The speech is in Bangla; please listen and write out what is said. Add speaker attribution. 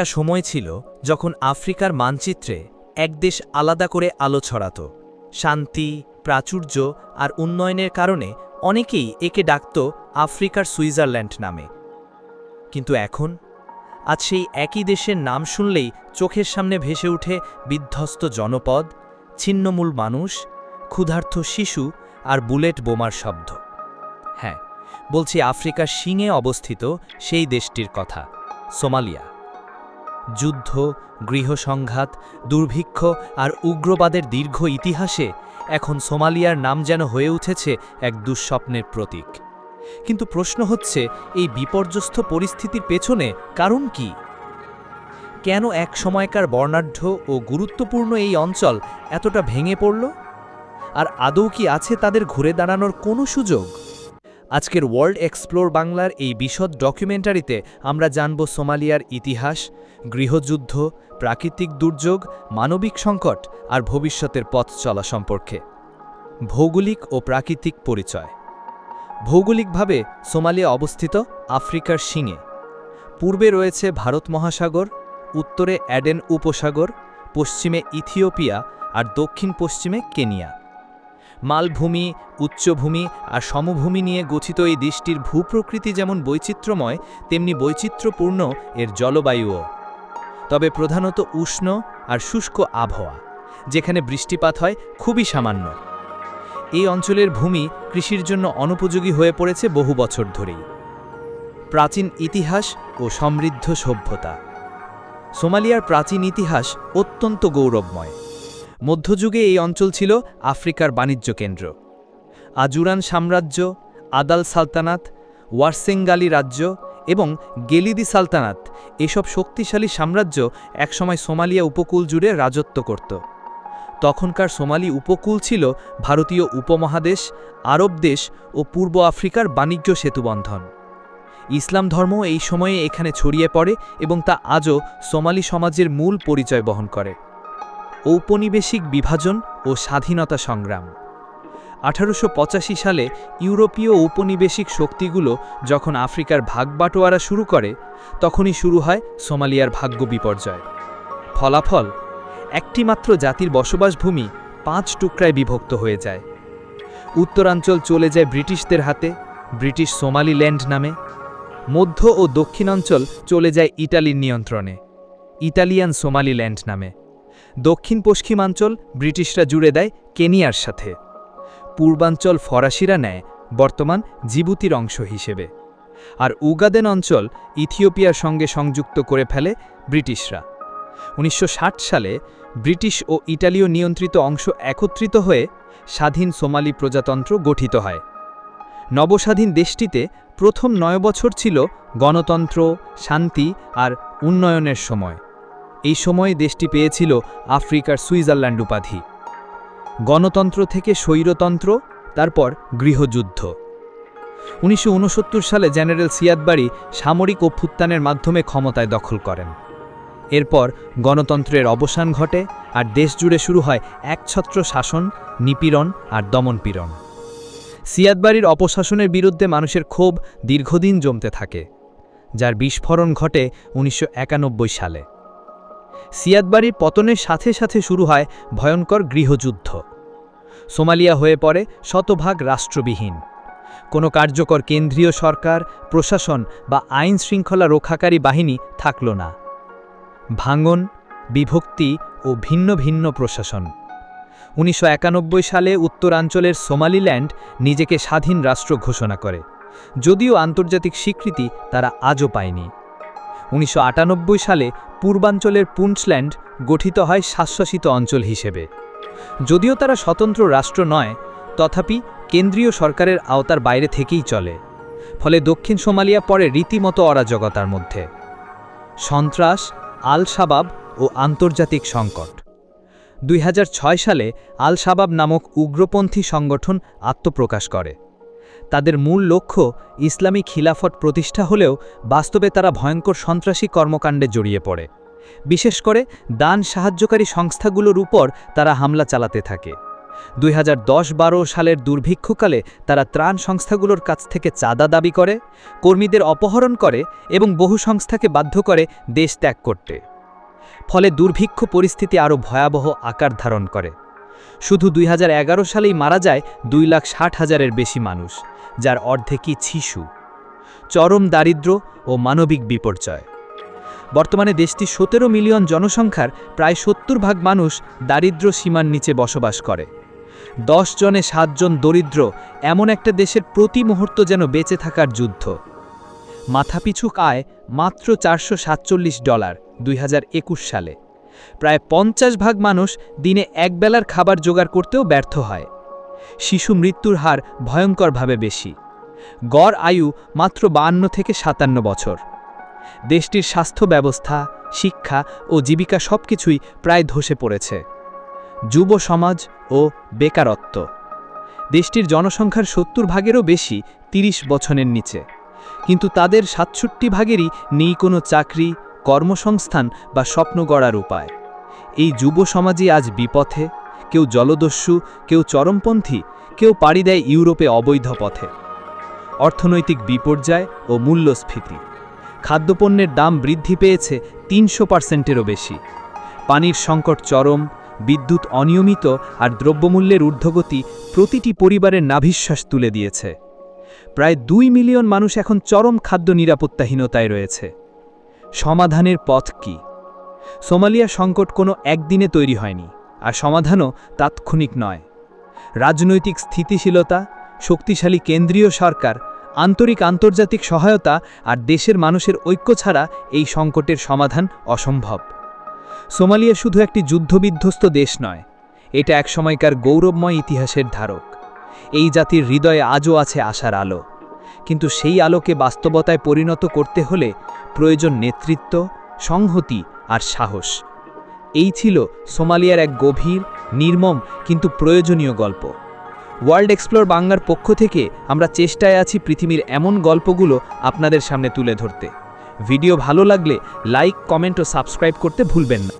Speaker 1: একটা সময় ছিল যখন আফ্রিকার মানচিত্রে এক দেশ আলাদা করে আলো ছড়াত। শান্তি, প্রাচুর্য আর উন্নয়নের কারণে অনেকেই একে ডাকত আফ্রিকার সুইজারল্যান্ড নামে। কিন্তু এখন? আজ সেই একই দেশের নাম শুনলেই চোখের সামনে ভেসে উঠে বিধ্বস্ত জনপদ, ছিন্নমূল মানুষ, ক্ষুধার্ত শিশু আর বুলেট বোমার শব্দ। হ্যাঁ বলছি আফ্রিকার শিঙে অবস্থিত সেই দেশটির কথা, সোমালিয়া। যুদ্ধ, গৃহসংঘাত, দুর্ভিক্ষ আর উগ্রবাদের দীর্ঘ ইতিহাসে এখন সোমালিয়ার নাম যেন হয়ে উঠেছে এক দুঃস্বপ্নের প্রতীক। কিন্তু প্রশ্ন হচ্ছে, এই বিপর্যস্ত পরিস্থিতির পেছনে কারণ কি? কেন এক সময়কার বর্ণাঢ্য ও গুরুত্বপূর্ণ এই অঞ্চল এতটা ভেঙে পড়ল? আর আদৌ কি আছে তাদের ঘুরে দাঁড়ানোর কোনো সুযোগ? আজকের ওয়ার্ল্ড এক্সপ্লোর বাংলার এই বিশদ ডকুমেন্টারিতে আমরা জানব সোমালিয়ার ইতিহাস, গৃহযুদ্ধ, প্রাকৃতিক দুর্যোগ, মানবিক সংকট আর ভবিষ্যতের পথ চলা সম্পর্কে। ভৌগোলিক ও প্রাকৃতিক পরিচয়। ভৌগোলিকভাবে সোমালিয়া অবস্থিত আফ্রিকার শিঙে। পূর্বে রয়েছে ভারত মহাসাগর, উত্তরে অ্যাডেন উপসাগর, পশ্চিমে ইথিওপিয়া আর দক্ষিণ পশ্চিমে কেনিয়া। মালভূমি, উচ্চভূমি আর সমভূমি নিয়ে গঠিত এই দেশটির ভূপ্রকৃতি যেমন বৈচিত্র্যময়, তেমনি বৈচিত্র্যপূর্ণ এর জলবায়ুও। তবে প্রধানত উষ্ণ আর শুষ্ক আবহাওয়া, যেখানে বৃষ্টিপাত হয় খুবই সামান্য। এই অঞ্চলের ভূমি কৃষির জন্য অনুপযোগী হয়ে পড়েছে বহু বছর ধরেই। প্রাচীন ইতিহাস ও সমৃদ্ধ সভ্যতা। সোমালিয়ার প্রাচীন ইতিহাস অত্যন্ত গৌরবময়। মধ্যযুগে এই অঞ্চল ছিল আফ্রিকার বাণিজ্য কেন্দ্র। আজুরান সাম্রাজ্য, আদাল সালতানাত, ওয়ারসেঙ্গালি রাজ্য এবং গেলিদি সালতানাত এসব শক্তিশালী সাম্রাজ্য একসময় সোমালিয়া উপকূল জুড়ে রাজত্ব করত। তখনকার সোমালি উপকূল ছিল ভারতীয় উপমহাদেশ, আরব দেশ ও পূর্ব আফ্রিকার বাণিজ্য সেতুবন্ধন। ইসলাম ধর্ম এই সময়ে এখানে ছড়িয়ে পড়ে এবং তা আজও সোমালি সমাজের মূল পরিচয় বহন করে। ঔপনিবেশিক বিভাজন ও স্বাধীনতা সংগ্রাম। আঠারোশো পঁচাশি সালে ইউরোপীয় ঔপনিবেশিক শক্তিগুলো যখন আফ্রিকার ভাগবাটোয়ারা শুরু করে, তখনই শুরু হয় সোমালিয়ার ভাগ্য বিপর্যয়। ফলাফল, একটিমাত্র জাতির বসবাসভূমি পাঁচ টুকরায় বিভক্ত হয়ে যায়। উত্তরাঞ্চল চলে যায় ব্রিটিশদের হাতে, ব্রিটিশ সোমালিল্যান্ড নামে। মধ্য ও দক্ষিণাঞ্চল চলে যায় ইটালির নিয়ন্ত্রণে ইতালিয়ান সোমালিল্যান্ড নামে। দক্ষিণ পশ্চিমাঞ্চল ব্রিটিশরা জুড়ে দেয় কেনিয়ার সাথে। পূর্বাঞ্চল ফরাসিরা নেয় বর্তমান জিবুতির অংশ হিসেবে। আর উগাদেন অঞ্চল ইথিওপিয়ার সঙ্গে সংযুক্ত করে ফেলে ব্রিটিশরা। উনিশশো ষাট সালে ব্রিটিশ ও ইটালীয় নিয়ন্ত্রিত অংশ একত্রিত হয়ে স্বাধীন সোমালি প্রজাতন্ত্র গঠিত হয়। নবস্বাধীন দেশটিতে প্রথম নয় বছর ছিল গণতন্ত্র, শান্তি আর উন্নয়নের সময়। এই সময়ে দেশটি পেয়েছিল আফ্রিকার সুইজারল্যান্ড উপাধি। গণতন্ত্র থেকে স্বৈরতন্ত্র, তারপর গৃহযুদ্ধ। উনিশশো উনসত্তর সালে জেনারেল সিয়াদবাড়ি সামরিক অভ্যুত্থানের মাধ্যমে ক্ষমতায় দখল করেন। এরপর গণতন্ত্রের অবসান ঘটে আর দেশ জুড়ে শুরু হয় একছত্র শাসন, নিপীড়ন আর দমনপীড়ন। সিয়াদবাড়ির অপশাসনের বিরুদ্ধে মানুষের ক্ষোভ দীর্ঘদিন জমতে থাকে, যার বিস্ফোরণ ঘটে উনিশশো একানব্বই সালে। সিয়াদবাড়ির পতনের সাথে সাথে শুরু হয় ভয়ঙ্কর গৃহযুদ্ধ। সোমালিয়া হয়ে পড়ে শতভাগ রাষ্ট্রবিহীন। কোনো কার্যকর কেন্দ্রীয় সরকার, প্রশাসন বা আইন শৃঙ্খলা রক্ষাকারী বাহিনী থাকল না। ভাঙন, বিভক্তি ও ভিন্ন ভিন্ন প্রশাসন। উনিশশো একানব্বই সালে উত্তরাঞ্চলের সোমালিল্যান্ড নিজেকে স্বাধীন রাষ্ট্র ঘোষণা করে। যদিও আন্তর্জাতিক স্বীকৃতি তারা আজও পায়নি। উনিশশো আটানব্বই সালে পূর্বাঞ্চলের পুঞ্চল্যান্ড গঠিত হয় শাশ্বসিত অঞ্চল হিসেবে। যদিও তারা স্বতন্ত্র রাষ্ট্র নয়, তথাপি কেন্দ্রীয় সরকারের আওতার বাইরে থেকেই চলে। ফলে দক্ষিণ সোমালিয়া পড়ে রীতিমতো অরাজকতার মধ্যে। সন্ত্রাস আল শাবাব ও আন্তর্জাতিক সংকট। দুই হাজার ছয় সালে আল শাবাব নামক উগ্রপন্থী সংগঠন আত্মপ্রকাশ করে। তাদের মূল লক্ষ্য ইসলামী খিলাফত প্রতিষ্ঠা হলেও বাস্তবে তারা ভয়ঙ্কর সন্ত্রাসী কর্মকাণ্ডে জড়িয়ে পড়ে। বিশেষ করে দান সাহায্যকারী সংস্থাগুলোর উপর তারা হামলা চালাতে থাকে। দুই হাজার সালের দুর্ভিক্ষকালে তারা ত্রাণ সংস্থাগুলোর কাছ থেকে চাঁদা দাবি করে, কর্মীদের অপহরণ করে এবং বহু সংস্থাকে বাধ্য করে দেশ ত্যাগ করতে। ফলে দুর্ভিক্ষ পরিস্থিতি আরও ভয়াবহ আকার ধারণ করে। শুধু দুই হাজার এগারো সালেই মারা যায় দুই লাখ ষাট হাজারের বেশি মানুষ, যার অর্ধেকই শিশু। চরম দারিদ্র্য ও মানবিক বিপর্যয়। বর্তমানে দেশটি সতেরো মিলিয়ন জনসংখ্যার প্রায় সত্তর ভাগ মানুষ দারিদ্র্য সীমার নিচে বসবাস করে। দশ জনে সাতজন দরিদ্র এমন একটা দেশের প্রতি মুহূর্ত যেন বেঁচে থাকার যুদ্ধ। মাথাপিছু আয় মাত্র চারশো সাতচল্লিশ ডলার দুই হাজার একুশ সালে। প্রায় পঞ্চাশ ভাগ মানুষ দিনে একবেলার খাবার জোগাড় করতেও ব্যর্থ হয়। শিশু মৃত্যুর হার ভয়ঙ্করভাবে বেশি। গড় আয়ু মাত্র বান্ন থেকে সাতান্ন বছর। দেশটির স্বাস্থ্য ব্যবস্থা, শিক্ষা ও জীবিকা সবকিছুই প্রায় ধসে পড়েছে। যুব সমাজ ও বেকারত্ব। দেশটির জনসংখ্যার সত্তর ভাগেরও বেশি ৩০ বছরের নিচে। কিন্তু তাদের সাতষট্টি ভাগেরই নেই কোনো চাকরি কর্মসংস্থান বা স্বপ্ন গড়ার উপায়। এই যুব সমাজই আজ বিপথে। কেউ জলদস্যু, কেউ চরমপন্থী, কেউ পাড়ি দেয় ইউরোপে অবৈধ পথে। অর্থনৈতিক বিপর্যয় ও মূল্যস্ফীতি। খাদ্যপণ্যের দাম বৃদ্ধি পেয়েছে তিনশো পার্সেন্টেরও বেশি। পানির সংকট চরম, বিদ্যুৎ অনিয়মিত আর দ্রব্যমূল্যের ঊর্ধ্বগতি প্রতিটি পরিবারের নাভিশ্বাস তুলে দিয়েছে। প্রায় দুই মিলিয়ন মানুষ এখন চরম খাদ্য নিরাপত্তাহীনতায় রয়েছে। সমাধানের পথ কি? সোমালিয়া সংকট কোনো একদিনে তৈরি হয়নি, আর সমাধানও তাৎক্ষণিক নয়। রাজনৈতিক স্থিতিশীলতা, শক্তিশালী কেন্দ্রীয় সরকার, আন্তরিক আন্তর্জাতিক সহায়তা আর দেশের মানুষের ঐক্য ছাড়া এই সংকটের সমাধান অসম্ভব। সোমালিয়া শুধু একটি যুদ্ধবিধ্বস্ত দেশ নয়, এটা এক সময়কার গৌরবময় ইতিহাসের ধারক। এই জাতির হৃদয়ে আজও আছে আশার আলো। কিন্তু সেই আলোকে বাস্তবতায় পরিণত করতে হলে প্রয়োজন নেতৃত্ব, সংহতি আর সাহস। এই ছিল সোমালিয়ার এক গভীর, নির্মম কিন্তু প্রয়োজনীয় গল্প। ওয়ার্ল্ড এক্সপ্লোর বাংলার পক্ষ থেকে আমরা চেষ্টায় আছি পৃথিবীর এমন গল্পগুলো আপনাদের সামনে তুলে ধরতে। ভিডিও ভালো লাগলে লাইক, কমেন্ট ও সাবস্ক্রাইব করতে ভুলবেন না।